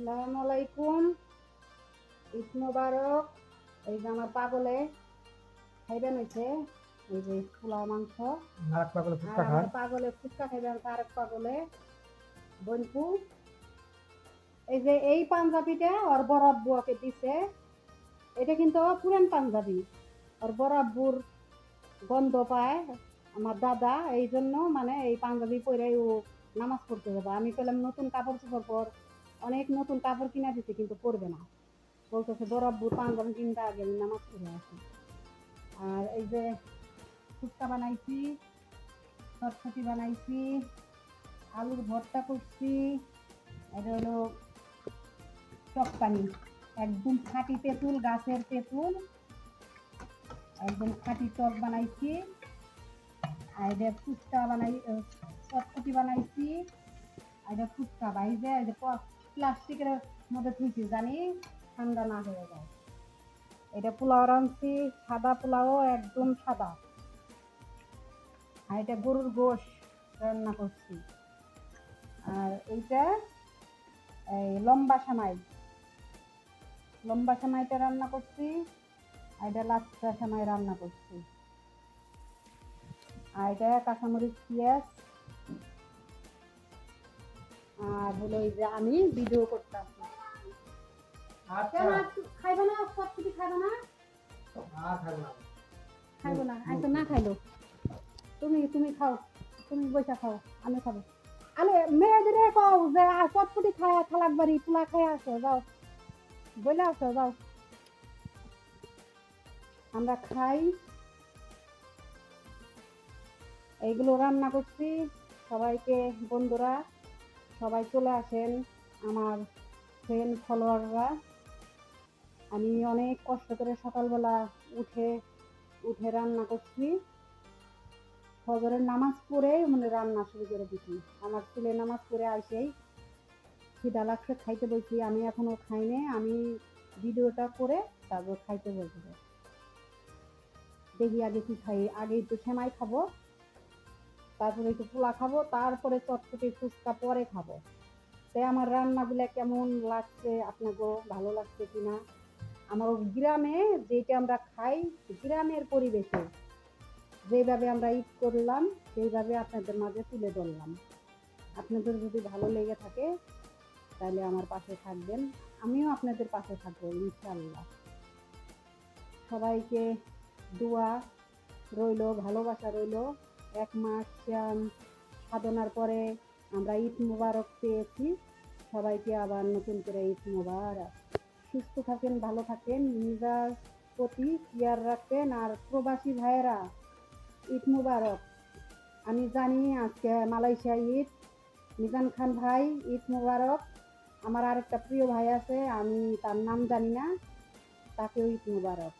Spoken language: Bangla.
আসসালামু আলাইকুম। ঈদ মোবারক। এই যে আমার পাগলে খাইবেন হয়েছে এই যে পোলাও মাংস। আর পাগলে আর ফুচকা খাইবেন তার পাগলে। বনপু। এই যে এই পাঞ্জাবিটা ওর বড় আব্বুকে দিছে। এটা কিন্তু পুরান পাঞ্জাবি। ওর বড় আব্বুর গন্ধ পায় আমার দাদা। এই জন্য মানে এই পাঞ্জাবি পরে ও নামাজ পড়তে যাবে। আমি পেলাম নতুন কাপড় চোপড় পর অনেক নতুন কাপড় কিনা দিতে কিন্তু পরবে না। বলতেছে আব্বুর পাঞ্জাবি কিনতে আগে নামাজ পড়ে আসি। আর এই যে ফুচকা বানাইছি চটচটি বানাইছি, আলুর ভর্তা করছি, এটা হলো চকপানি একদম খাঁটি তেঁতুল, গাছের তেঁতুল, একদম খাঁটি টক বানাইছি। আর এটা ফুচকা বানাই চটচটি বানাইছি। আর এটা ফুচকা বাইজে এই যে প্লাস্টিকের মধ্যে থুইছি, জানি ঠান্ডা না হয়ে যায়। এটা পোলাও রাঁধছি, সাদা পোলাও একদম সাদা। আর এটা গরুর গোশ রান্না করছি। আর এইটা, এই লম্বা সামাই। লম্বা সামাইটা রান্না করছি, আর এটা লাচ্চা সামাই রান্না করছি। আর এটা কাঁচামরিচ, পেঁয়াজ আর হলো এই যে আমি ভিডিও করতাম আচ্ছা। কেন আর না? সব কিছু খাইবে না? না খাইবো না। আচ্ছা না খাইলো। তুমি তুমি খাও তুমি বসে খাও আমি খাব। আরে মেয়েদের কও যে চটপটি খায় খালাক বাড়ি পোলা খাই আসো যাও। বলে আসো যাও। আমরা খাই। এইগুলো রান্না করছি সবাইকে বন্ধুরা। সবাই চলে আসেন আমার ফ্রেন্ড ফলোয়াররা আমি অনেক কষ্ট করে সকালবেলা উঠে উঠে রান্না করছি। ফজরের নামাজ পড়ে মানে রান্না শুরু করে দিছি। আমার ছেলে নামাজ পড়ে আসেই খিদা লাগছে, খাইতে বলছি, আমি এখনও খাইনি আমি ভিডিওটা করে তারপর খাইতে বলছি। দেখি আগে কি খাই, আগে একটু সেমাই খাব। তারপরে একটু পোলা খাব, তারপরে চটপটি ফুচকা পরে খাব। তাই আমার রান্নাগুলো কেমন লাগছে আপনাকে ভালো লাগছে কি না আমার গ্রামে যেটা আমরা খাই, গ্রামের পরিবেশে যেভাবে আমরা ঈদ করলাম, সেইভাবে আপনাদের মাঝে তুলে ধরলাম। আপনাদের যদি ভালো লেগে থাকে, তাহলে আমার পাশে থাকবেন। আমিও আপনাদের পাশে থাকব ইনশাল্লাহ সবাইকে দোয়া রইল, ভালোবাসা রইল। এক মাস সাধনার পরে আমরা ঈদ মুবারক পেয়েছি। সবাইকে আবার নতুন করে ঈদ মুবারক। সুস্থ থাকেন, ভালো থাকেন, নিজের প্রতি কেয়ার রাখবেন। আর প্রবাসী ভাইয়েরা, ঈদ মুবারক। আমি জানি আজকে মালয়েশিয়া ঈদ। মিজান খান ভাই, ঈদ মুবারক। আমার আরেকটা প্রিয় ভাই আছে, আমি তার নাম জানি না। তাকেও ঈদ মুবারক।